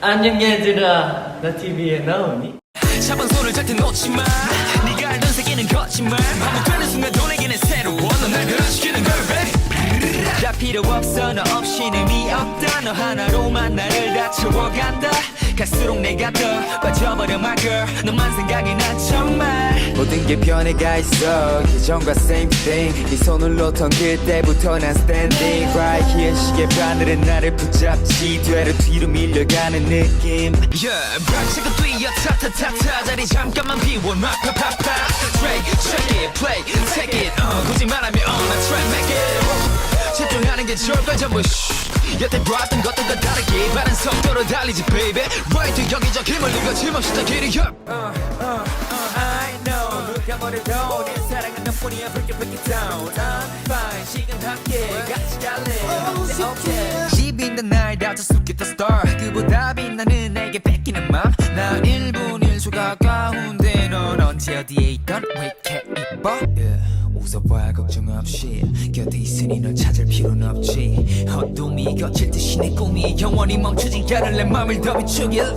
안녕 얘들아. 나 TV에 나오니? 잡은 손을 절대 놓지 마. 네가 알던 세계는 거짓말. 반복되는 순간 도 내게는 새로워 넌날 변화시키는 걸 baby. 다 필요 없어. 너 없이는 의미 없다. 너 하나로만 나를 다 채워간다 갈수록 내가 더 빠져버려 my girl. 너만 생각이 나 정말. 모든 게 변해가 있어. 예전과 same thing. 네 손을 놓던 그때부터 난 standing right here. 시계 바늘은 나를 붙잡지. 뒤로 뒤로 밀려가는 느낌. Yeah, 브라치가 뛰어 타타타타. 자리 잠깐만 비워 막 파파파. Drake, check it, play, take it. uh, 굳이 말하면 on a track, make it 게걸 전부. 여태 봤던 것들과 다르게 빠른 속도로 달리지 baby. Right 여기저기 멀리가 힘없이 다 길이 up. Uh, uh, uh, I know. 누가 뭐래도 내 사랑은 너뿐이야. break it, break it down I'm fine. 지금 함께 같이 갈래. Okay. 집 있는 날 다쳐 숨겼다 star. 그보다 빛나는 내게 뺏기는 맘난 1분 1초 가까운데 넌 언제 어디에 있던? 왜 이렇게 이뻐? Yeah. 웃어봐 걱정 없이 곁에 있으니 널 찾을 필요는 없지 어둠이 거칠 듯이 내 꿈이 영원히 멈추지 않을 내 맘을 더 비추길 uh.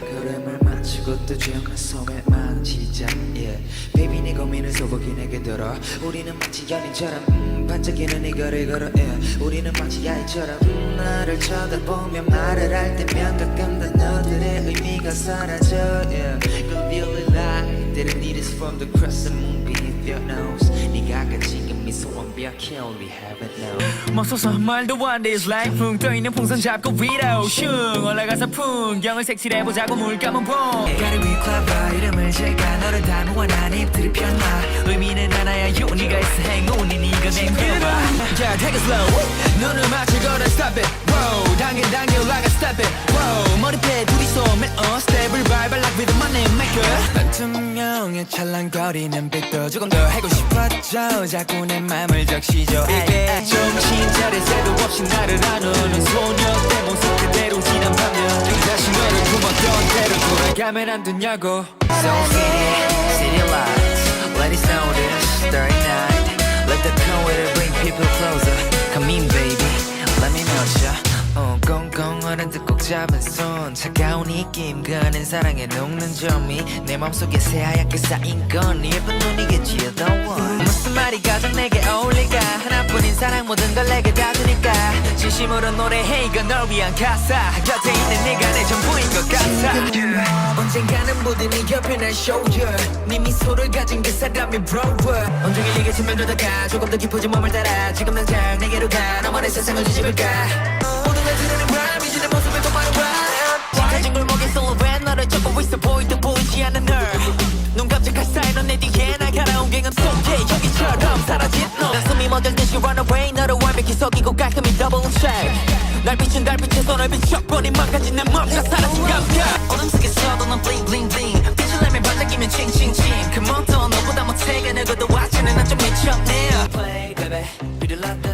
그 마치고 또 조용한 소매 만지자 yeah. Baby 네 고민을 소복이 내게 들어 우리는 마치 연인처럼 음, 반짝이는 이거를 걸어 yeah. 우리는 마치 아이처럼 음, 나를 쳐다보며 말을 할 때면 가끔 단어들의 의미가 사라져 yeah. From the crescent moon beneath your nose. 네가 가진 그 미소 완벽해 only heaven knows 멈서서 말도 안돼 It's like 붕 떠있는 풍선 잡고 위로 슝 올라가서 풍경을 색칠해보자고 물 감은 봄 가리 위 클라바 이름을 제가 너를 닮은 한 입들이 편나 의미는 하나야 유니가 있어 행운이 네가 내밀어봐 자 take it slow. 눈을 맞춰 걸어 stop it. Whoa 당겨 당겨 올라가 step it. Whoa 머리패 둘이서 밟아 like rhythm my name maker 난 투명해 찰랑거리는 빛도 조금 더 하고 싶었죠 자꾸 내 맘을 적시죠 이게 정신 차릴 새도 없이 나를 나누는 소녀 내 모습 그대로 지난 밤년 다시 너를 품었던 대로 돌아가면 안 되냐고 So city, city lights 얼은 듯꼭 잡은 손. 차가운 입김 가는 사랑에 녹는 점이 내 맘속에 새하얗게 쌓인 건 예쁜 눈이겠지 one 무슨 말이 가장 내게 어울릴까? 하나뿐인 사랑 모든 걸 내게 다 주니까. 진심으로 노래해 이건 널 위한 가사. 곁에 있는 네가 내 전부인 것 같아. 언젠가는 모든 네 옆에 날 shoulder. 네 미소를 가진 그 사람이 brower. 온종일 네게 스며들다가 조금 더 깊어진 몸을 따라 지금 당장 내게로 가. 너만의 세상을 뒤집을까 그 Play baby. 비를 났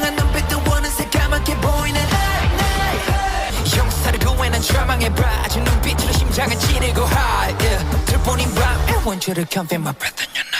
심장을 찌르고 high yeah. 들보니 밤 I want you to come feel my breath in your